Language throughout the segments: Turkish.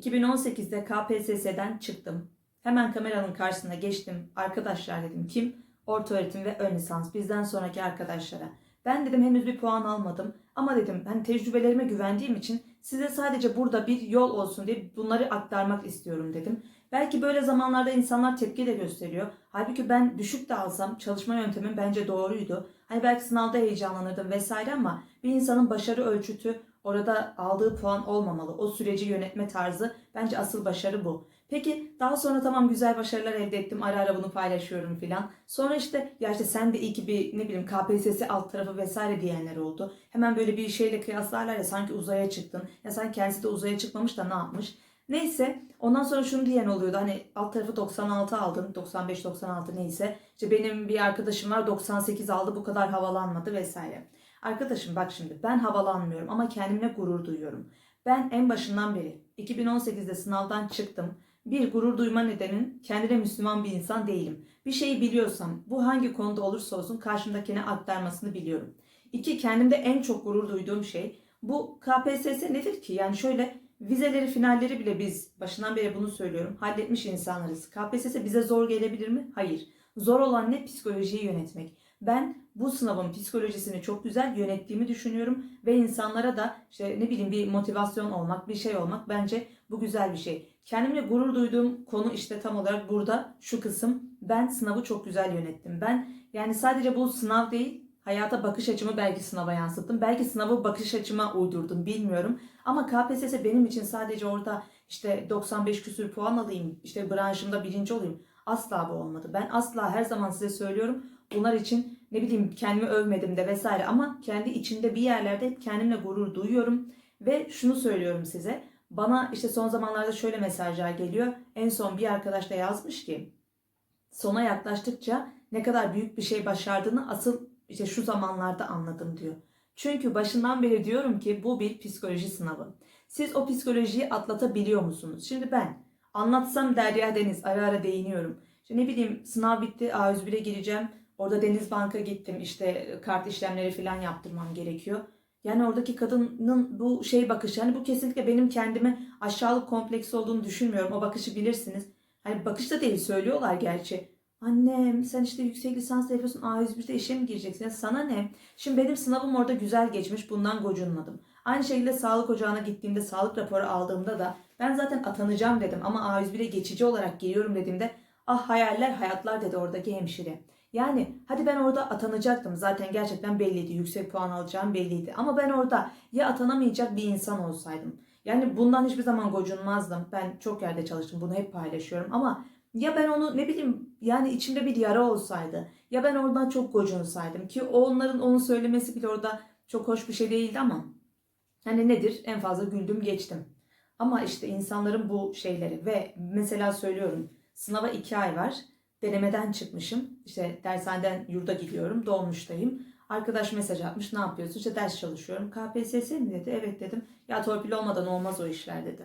2018'de KPSS'den çıktım. Hemen kameranın karşısına geçtim. Arkadaşlar dedim kim? Orta öğretim ve ön lisans bizden sonraki arkadaşlara. Ben dedim henüz bir puan almadım ama dedim ben tecrübelerime güvendiğim için size sadece burada bir yol olsun diye bunları aktarmak istiyorum dedim. Belki böyle zamanlarda insanlar tepki de gösteriyor. Halbuki ben düşük de alsam çalışma yöntemim bence doğruydu. Hani belki sınavda heyecanlanırdım vesaire ama bir insanın başarı ölçütü orada aldığı puan olmamalı. O süreci yönetme tarzı bence asıl başarı bu. Peki daha sonra tamam güzel başarılar elde ettim. Ara ara bunu paylaşıyorum filan. Sonra işte ya işte sen de iyi ki bir ne bileyim KPSS alt tarafı vesaire diyenler oldu. Hemen böyle bir şeyle kıyaslarlar ya sanki uzaya çıktın. Ya sen kendisi de uzaya çıkmamış da ne yapmış? Neyse ondan sonra şunu diyen oluyordu hani alt tarafı 96 aldın 95-96 neyse işte benim bir arkadaşım var 98 aldı bu kadar havalanmadı vesaire. Arkadaşım bak şimdi ben havalanmıyorum ama kendimle gurur duyuyorum. Ben en başından beri 2018'de sınavdan çıktım. Bir gurur duyma nedenin kendine Müslüman bir insan değilim. Bir şeyi biliyorsam bu hangi konuda olursa olsun karşımdakine aktarmasını biliyorum. İki kendimde en çok gurur duyduğum şey bu KPSS nedir ki? Yani şöyle vizeleri finalleri bile biz başından beri bunu söylüyorum halletmiş insanlarız. KPSS bize zor gelebilir mi? Hayır. Zor olan ne? Psikolojiyi yönetmek. Ben bu sınavın psikolojisini çok güzel yönettiğimi düşünüyorum ve insanlara da işte ne bileyim bir motivasyon olmak, bir şey olmak bence bu güzel bir şey. Kendimle gurur duyduğum konu işte tam olarak burada şu kısım. Ben sınavı çok güzel yönettim. Ben yani sadece bu sınav değil, hayata bakış açımı belki sınava yansıttım. Belki sınavı bakış açıma uydurdum bilmiyorum. Ama KPSS benim için sadece orada işte 95 küsür puan alayım, işte branşımda birinci olayım. Asla bu olmadı. Ben asla her zaman size söylüyorum. Bunlar için ne bileyim kendimi övmedim de vesaire ama kendi içinde bir yerlerde kendimle gurur duyuyorum. Ve şunu söylüyorum size. Bana işte son zamanlarda şöyle mesajlar geliyor. En son bir arkadaş da yazmış ki sona yaklaştıkça ne kadar büyük bir şey başardığını asıl işte şu zamanlarda anladım diyor. Çünkü başından beri diyorum ki bu bir psikoloji sınavı. Siz o psikolojiyi atlatabiliyor musunuz? Şimdi ben anlatsam Derya Deniz ara ara değiniyorum. İşte ne bileyim sınav bitti A101'e gireceğim. Orada Deniz Bank'a gittim işte kart işlemleri falan yaptırmam gerekiyor. Yani oradaki kadının bu şey bakışı hani bu kesinlikle benim kendime aşağılık kompleksi olduğunu düşünmüyorum. O bakışı bilirsiniz. Hani bakış da değil söylüyorlar gerçi. Annem sen işte yüksek lisans yapıyorsun A101'de işe mi gireceksin? Sana ne? Şimdi benim sınavım orada güzel geçmiş bundan gocunmadım. Aynı şekilde sağlık ocağına gittiğimde sağlık raporu aldığımda da ben zaten atanacağım dedim ama A101'e geçici olarak geliyorum dediğimde ah hayaller hayatlar dedi oradaki hemşire. Yani hadi ben orada atanacaktım. Zaten gerçekten belliydi. Yüksek puan alacağım belliydi. Ama ben orada ya atanamayacak bir insan olsaydım. Yani bundan hiçbir zaman gocunmazdım. Ben çok yerde çalıştım. Bunu hep paylaşıyorum. Ama ya ben onu ne bileyim yani içimde bir yara olsaydı ya ben oradan çok gocunsaydım ki onların onu söylemesi bile orada çok hoş bir şey değildi ama hani nedir? En fazla güldüm geçtim. Ama işte insanların bu şeyleri ve mesela söylüyorum sınava iki ay var denemeden çıkmışım işte dershaneden yurda gidiyorum dolmuştayım. Arkadaş mesaj atmış ne yapıyorsun işte ders çalışıyorum KPSS mi dedi evet dedim ya torpil olmadan olmaz o işler dedi.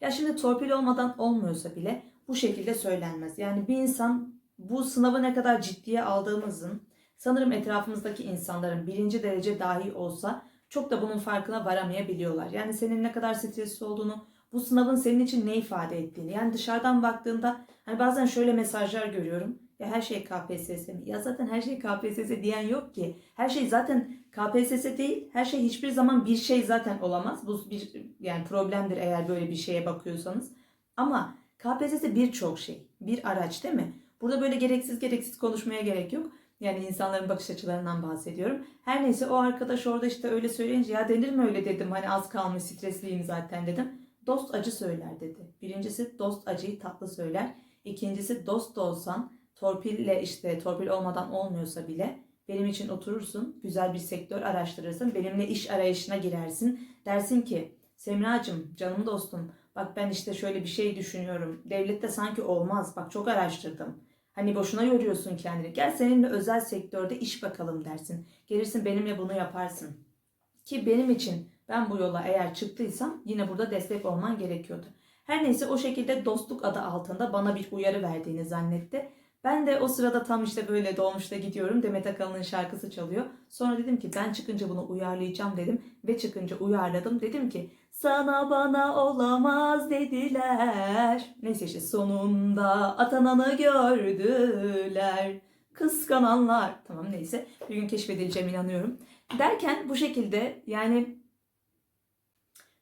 Ya şimdi torpil olmadan olmuyorsa bile bu şekilde söylenmez. Yani bir insan bu sınavı ne kadar ciddiye aldığımızın sanırım etrafımızdaki insanların birinci derece dahi olsa çok da bunun farkına varamayabiliyorlar. Yani senin ne kadar stresli olduğunu, bu sınavın senin için ne ifade ettiğini. Yani dışarıdan baktığında hani bazen şöyle mesajlar görüyorum. Ya her şey KPSS mi? Ya zaten her şey KPSS diyen yok ki. Her şey zaten KPSS değil. Her şey hiçbir zaman bir şey zaten olamaz. Bu bir yani problemdir eğer böyle bir şeye bakıyorsanız. Ama KPSS birçok şey. Bir araç değil mi? Burada böyle gereksiz gereksiz konuşmaya gerek yok. Yani insanların bakış açılarından bahsediyorum. Her neyse o arkadaş orada işte öyle söyleyince ya denir mi öyle dedim. Hani az kalmış stresliyim zaten dedim. Dost acı söyler dedi. Birincisi dost acıyı tatlı söyler. İkincisi dost da olsan torpille işte torpil olmadan olmuyorsa bile benim için oturursun. Güzel bir sektör araştırırsın. Benimle iş arayışına girersin. Dersin ki Semracığım canım dostum bak ben işte şöyle bir şey düşünüyorum. Devlette sanki olmaz. Bak çok araştırdım. Hani boşuna yoruyorsun kendini. Gel seninle özel sektörde iş bakalım dersin. Gelirsin benimle bunu yaparsın. Ki benim için ben bu yola eğer çıktıysam yine burada destek olman gerekiyordu. Her neyse o şekilde dostluk adı altında bana bir uyarı verdiğini zannetti. Ben de o sırada tam işte böyle dolmuşta gidiyorum. Demet Akalın'ın şarkısı çalıyor. Sonra dedim ki ben çıkınca bunu uyarlayacağım dedim. Ve çıkınca uyarladım. Dedim ki sana bana olamaz dediler. Neyse işte sonunda atananı gördüler. Kıskananlar. Tamam neyse. Bir gün keşfedileceğim inanıyorum. Derken bu şekilde yani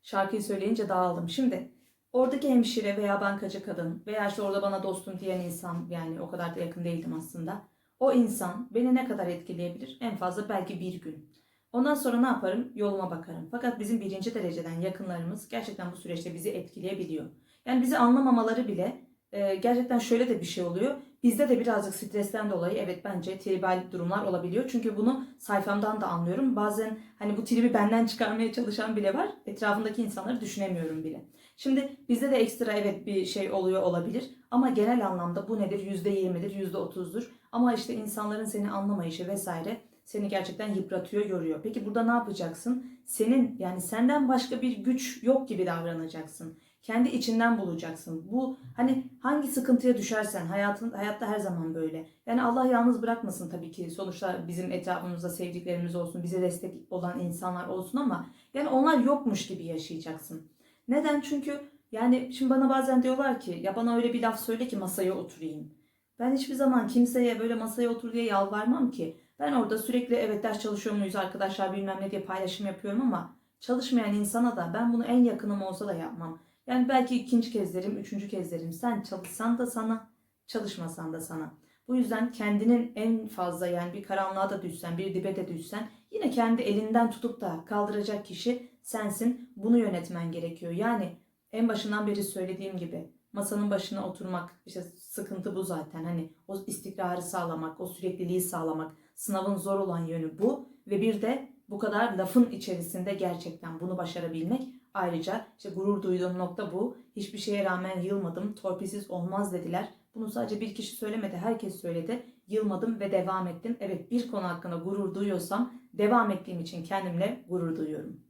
şarkıyı söyleyince dağıldım. Şimdi oradaki hemşire veya bankacı kadın veya işte orada bana dostum diyen insan yani o kadar da yakın değildim aslında. O insan beni ne kadar etkileyebilir? En fazla belki bir gün. Ondan sonra ne yaparım? Yoluma bakarım. Fakat bizim birinci dereceden yakınlarımız gerçekten bu süreçte bizi etkileyebiliyor. Yani bizi anlamamaları bile e, gerçekten şöyle de bir şey oluyor. Bizde de birazcık stresten dolayı evet bence tribal durumlar olabiliyor. Çünkü bunu sayfamdan da anlıyorum. Bazen hani bu tribi benden çıkarmaya çalışan bile var. Etrafındaki insanları düşünemiyorum bile. Şimdi bizde de ekstra evet bir şey oluyor olabilir. Ama genel anlamda bu nedir? %20'dir, %30'dur. Ama işte insanların seni anlamayışı vesaire seni gerçekten yıpratıyor, yoruyor. Peki burada ne yapacaksın? Senin yani senden başka bir güç yok gibi davranacaksın. Kendi içinden bulacaksın. Bu hani hangi sıkıntıya düşersen hayatın hayatta her zaman böyle. Yani Allah yalnız bırakmasın tabii ki. Sonuçta bizim etrafımızda sevdiklerimiz olsun, bize destek olan insanlar olsun ama yani onlar yokmuş gibi yaşayacaksın. Neden? Çünkü yani şimdi bana bazen diyorlar ki ya bana öyle bir laf söyle ki masaya oturayım. Ben hiçbir zaman kimseye böyle masaya otur diye yalvarmam ki. Ben orada sürekli evet ders çalışıyor muyuz arkadaşlar bilmem ne diye paylaşım yapıyorum ama çalışmayan insana da ben bunu en yakınım olsa da yapmam. Yani belki ikinci kez derim, üçüncü kez derim. Sen çalışsan da sana, çalışmasan da sana. Bu yüzden kendinin en fazla yani bir karanlığa da düşsen, bir dibe de düşsen yine kendi elinden tutup da kaldıracak kişi sensin. Bunu yönetmen gerekiyor. Yani en başından beri söylediğim gibi masanın başına oturmak işte sıkıntı bu zaten. Hani o istikrarı sağlamak, o sürekliliği sağlamak. Sınavın zor olan yönü bu ve bir de bu kadar lafın içerisinde gerçekten bunu başarabilmek. Ayrıca işte gurur duyduğum nokta bu. Hiçbir şeye rağmen yılmadım. Torpilsiz olmaz dediler. Bunu sadece bir kişi söylemedi. Herkes söyledi. Yılmadım ve devam ettim. Evet bir konu hakkında gurur duyuyorsam devam ettiğim için kendimle gurur duyuyorum.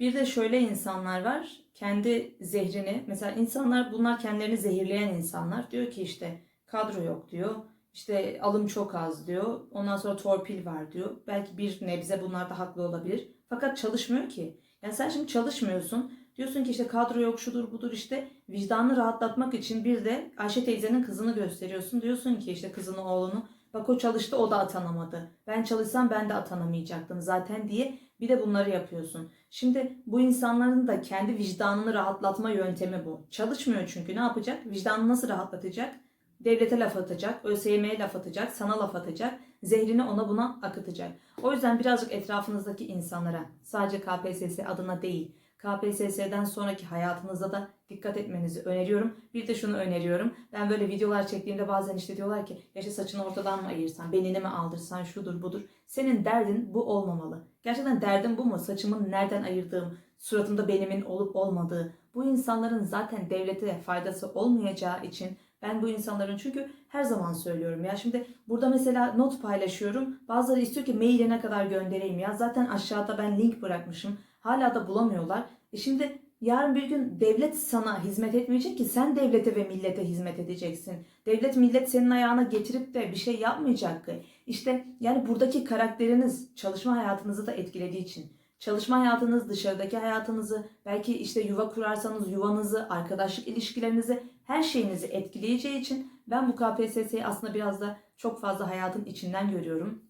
Bir de şöyle insanlar var. Kendi zehrini mesela insanlar bunlar kendilerini zehirleyen insanlar. Diyor ki işte kadro yok diyor. İşte alım çok az diyor. Ondan sonra torpil var diyor. Belki bir nebze bunlar da haklı olabilir. Fakat çalışmıyor ki. Yani sen şimdi çalışmıyorsun. Diyorsun ki işte kadro yok şudur budur işte vicdanını rahatlatmak için bir de Ayşe teyzenin kızını gösteriyorsun. Diyorsun ki işte kızını oğlunu bak o çalıştı o da atanamadı. Ben çalışsam ben de atanamayacaktım zaten diye bir de bunları yapıyorsun. Şimdi bu insanların da kendi vicdanını rahatlatma yöntemi bu. Çalışmıyor çünkü ne yapacak? Vicdanını nasıl rahatlatacak? Devlete laf atacak, ÖSYM'ye laf atacak, sana laf atacak, zehrini ona buna akıtacak. O yüzden birazcık etrafınızdaki insanlara, sadece KPSS adına değil, KPSS'den sonraki hayatınızda da dikkat etmenizi öneriyorum. Bir de şunu öneriyorum. Ben böyle videolar çektiğimde bazen işte diyorlar ki ya işte saçını ortadan mı ayırsan, belini mi aldırsan, şudur budur. Senin derdin bu olmamalı. Gerçekten derdin bu mu? Saçımın nereden ayırdığım, suratımda benimin olup olmadığı. Bu insanların zaten devlete faydası olmayacağı için ben bu insanların çünkü her zaman söylüyorum ya şimdi burada mesela not paylaşıyorum. Bazıları istiyor ki maile ne kadar göndereyim ya. Zaten aşağıda ben link bırakmışım. Hala da bulamıyorlar. E şimdi yarın bir gün devlet sana hizmet etmeyecek ki sen devlete ve millete hizmet edeceksin. Devlet millet senin ayağına getirip de bir şey yapmayacak ki. İşte yani buradaki karakteriniz çalışma hayatınızı da etkilediği için. Çalışma hayatınız, dışarıdaki hayatınızı, belki işte yuva kurarsanız yuvanızı, arkadaşlık ilişkilerinizi, her şeyinizi etkileyeceği için ben bu KPSS'yi aslında biraz da çok fazla hayatın içinden görüyorum.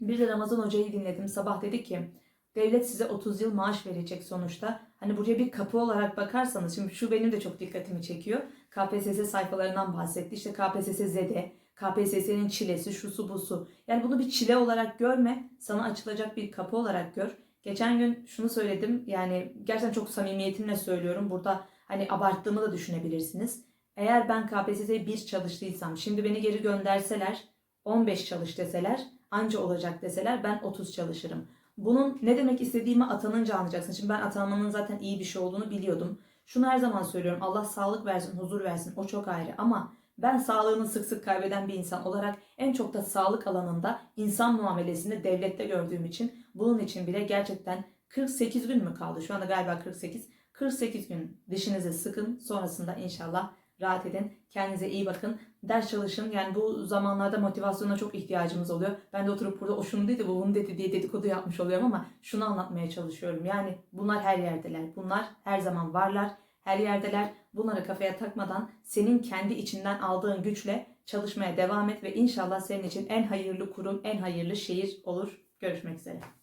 Bir de Ramazan Hoca'yı dinledim. Sabah dedi ki devlet size 30 yıl maaş verecek sonuçta. Hani buraya bir kapı olarak bakarsanız şimdi şu benim de çok dikkatimi çekiyor. KPSS sayfalarından bahsetti. İşte KPSS zede, KPSS'nin çilesi, şusu busu. Yani bunu bir çile olarak görme, sana açılacak bir kapı olarak gör. Geçen gün şunu söyledim. Yani gerçekten çok samimiyetimle söylüyorum. Burada hani abarttığımı da düşünebilirsiniz. Eğer ben KPSS'ye 1 çalıştıysam, şimdi beni geri gönderseler, 15 çalış deseler, anca olacak deseler ben 30 çalışırım. Bunun ne demek istediğimi atanınca anlayacaksın. Şimdi ben atanmanın zaten iyi bir şey olduğunu biliyordum. Şunu her zaman söylüyorum. Allah sağlık versin, huzur versin. O çok ayrı ama ben sağlığını sık sık kaybeden bir insan olarak en çok da sağlık alanında insan muamelesinde devlette gördüğüm için bunun için bile gerçekten 48 gün mü kaldı? Şu anda galiba 48. 48 gün dişinizi sıkın. Sonrasında inşallah rahat edin. Kendinize iyi bakın. Ders çalışın. Yani bu zamanlarda motivasyona çok ihtiyacımız oluyor. Ben de oturup burada o şunu dedi, bu bunu dedi diye dedikodu yapmış oluyorum ama şunu anlatmaya çalışıyorum. Yani bunlar her yerdeler. Bunlar her zaman varlar. Her yerdeler. Bunları kafaya takmadan senin kendi içinden aldığın güçle çalışmaya devam et ve inşallah senin için en hayırlı kurum, en hayırlı şehir olur. Görüşmek üzere.